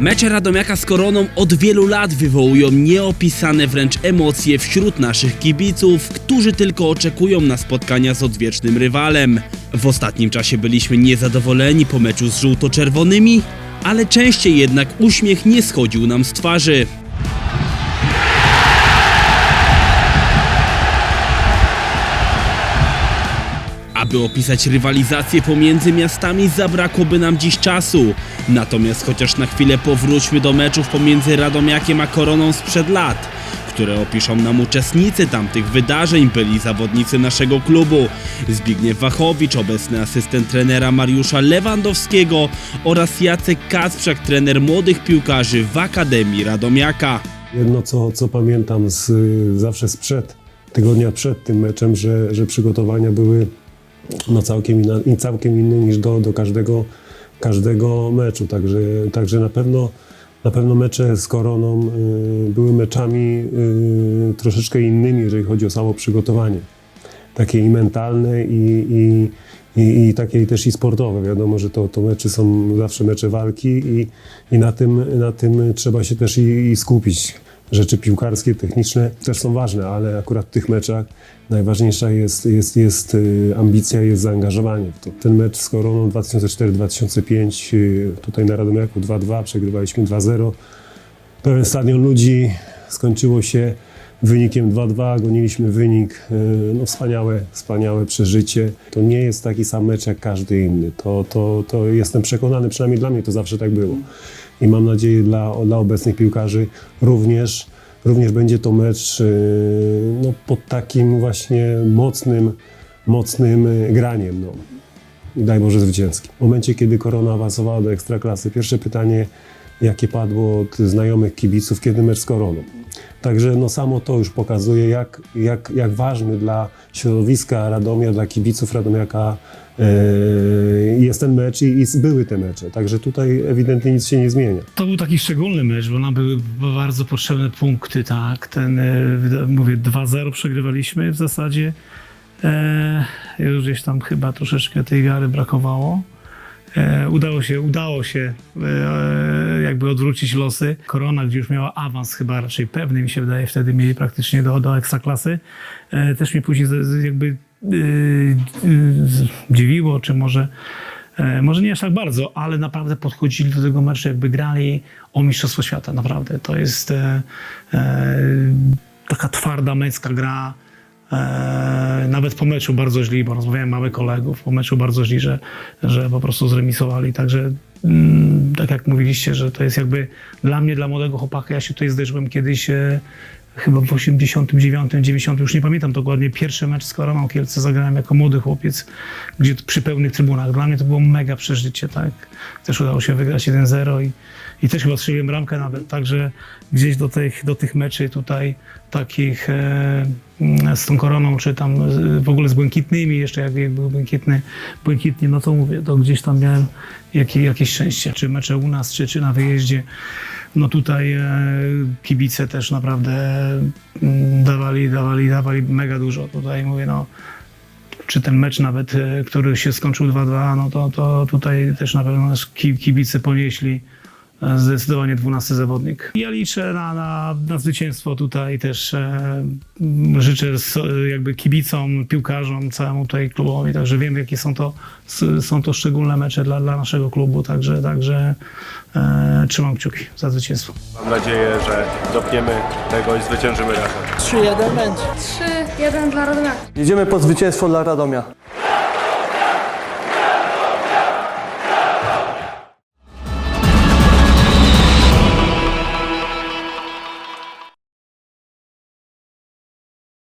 Mecze Radomiaka z Koroną od wielu lat wywołują nieopisane wręcz emocje wśród naszych kibiców, którzy tylko oczekują na spotkania z odwiecznym rywalem. W ostatnim czasie byliśmy niezadowoleni po meczu z żółto-czerwonymi, ale częściej jednak uśmiech nie schodził nam z twarzy. Aby opisać rywalizację pomiędzy miastami zabrakłoby nam dziś czasu. Natomiast chociaż na chwilę powróćmy do meczów pomiędzy Radomiakiem a Koroną sprzed lat, które opiszą nam uczestnicy tamtych wydarzeń, byli zawodnicy naszego klubu. Zbigniew Wachowicz, obecny asystent trenera Mariusza Lewandowskiego oraz Jacek Kacprzak, trener młodych piłkarzy w Akademii Radomiaka. Jedno, co, co pamiętam z, zawsze sprzed, tygodnia przed tym meczem, że, że przygotowania były no, całkiem, inna, całkiem inne niż do, do każdego, każdego meczu. Także, także na, pewno, na pewno mecze z Koroną y, były meczami y, troszeczkę innymi, jeżeli chodzi o samo przygotowanie. Takie i mentalne, i, i, i, i takie też i sportowe. Wiadomo, że to, to mecze są zawsze mecze walki i, i na, tym, na tym trzeba się też i, i skupić. Rzeczy piłkarskie, techniczne też są ważne, ale akurat w tych meczach najważniejsza jest, jest, jest y, ambicja, jest zaangażowanie w to. Ten mecz z Koroną 2004-2005, y, tutaj na Radomiaku 2-2, przegrywaliśmy 2-0. Pełen stadion ludzi, skończyło się wynikiem 2-2, goniliśmy wynik, y, no wspaniałe, wspaniałe przeżycie. To nie jest taki sam mecz jak każdy inny, to, to, to jestem przekonany, przynajmniej dla mnie to zawsze tak było. I mam nadzieję dla, dla obecnych piłkarzy również, również będzie to mecz y, no, pod takim właśnie mocnym, mocnym y, graniem. No. I daj Boże zwycięski. W momencie, kiedy Korona awansowała do Ekstraklasy, pierwsze pytanie, jakie padło od znajomych kibiców, kiedy mecz z Koroną. Także no samo to już pokazuje, jak, jak, jak ważny dla środowiska Radomia, dla kibiców Radomiaka e, jest ten mecz i, i były te mecze. Także tutaj ewidentnie nic się nie zmienia. To był taki szczególny mecz, bo nam były bardzo potrzebne punkty, tak. Ten, e, mówię, 2-0 przegrywaliśmy w zasadzie. E, już gdzieś tam chyba troszeczkę tej wiary brakowało. E, udało się, udało się e, jakby odwrócić losy. Korona, gdzie już miała awans chyba raczej pewny, mi się wydaje, wtedy mieli praktycznie do, do ekstraklasy. E, też mnie później z, z, jakby e, e, dziwiło, czy może E, Może nie aż tak bardzo, ale naprawdę podchodzili do tego meczu, jakby grali o Mistrzostwo Świata, naprawdę. To jest e, e, taka twarda męska gra. E, nawet po meczu bardzo źli, bo rozmawiałem mamy kolegów, po meczu bardzo źli, że, że po prostu zremisowali. Także mm, tak jak mówiliście, że to jest jakby dla mnie, dla młodego chłopaka, ja się tutaj zderzyłem kiedyś e, chyba w 89, 90, już nie pamiętam dokładnie, pierwszy mecz z Koroną Kielce zagrałem jako młody chłopiec, gdzie przy pełnych trybunach. Dla mnie to było mega przeżycie, tak. Też udało się wygrać 1-0 i, i też chyba strzeliłem bramkę nawet, także gdzieś do tych, do tych meczy tutaj takich e, mm, z tą Koroną, czy tam z- w ogóle z Błękitnymi, jeszcze jak, był Błękitny, no to mówię, to gdzieś tam miałem jakie, jakieś szczęście, czy mecze u nas, czy, czy na wyjeździe. No tutaj e, kibice też naprawdę mm, dawali, dawali, dawali mega dużo. Tutaj mówię, no czy ten mecz nawet, e, który się skończył 2-2, no to, to tutaj też na pewno kibice ponieśli zdecydowanie 12 zawodnik. Ja liczę na, na, na zwycięstwo tutaj też e, życzę jakby kibicom, piłkarzom, całemu tutaj klubowi, także wiem jakie są to, s- są to szczególne mecze dla, dla naszego klubu, także, także e, trzymam kciuki za zwycięstwo. Mam nadzieję, że dopniemy tego i zwyciężymy razem. 3-1 będzie. 3-1 dla Radomiaka. Jedziemy po zwycięstwo dla Radomia.